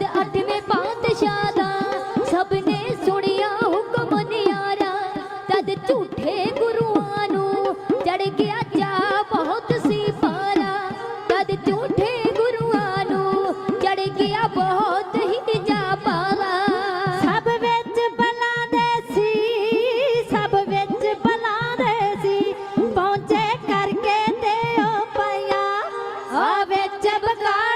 ਜਦ ਅੱਠਵੇਂ ਸਭ ਨੇ ਸੁਣਿਆ ਹੁਕਮ ਨਿਆਰਾ ਤਦ ਝੂਠੇ ਗੁਰੂਆਂ ਨੂੰ ਚੜ ਗਿਆ ਜਾ ਬਹੁਤ ਸੀ ਪਾਰਾ ਤਦ ਝੂਠੇ ਗੁਰੂਆਂ ਨੂੰ ਚੜ ਗਿਆ ਬਹੁਤ ਹੀ ਜਾ ਪਾਰਾ ਸਭ ਵਿੱਚ ਸੀ ਸਭ ਵਿੱਚ ਸੀ ਪਹੁੰਚੇ ਕਰਕੇ ਤੇ ਉਹ ਵਿੱਚ ਬਕਾਰ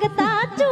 ಸಂಗತಾಚು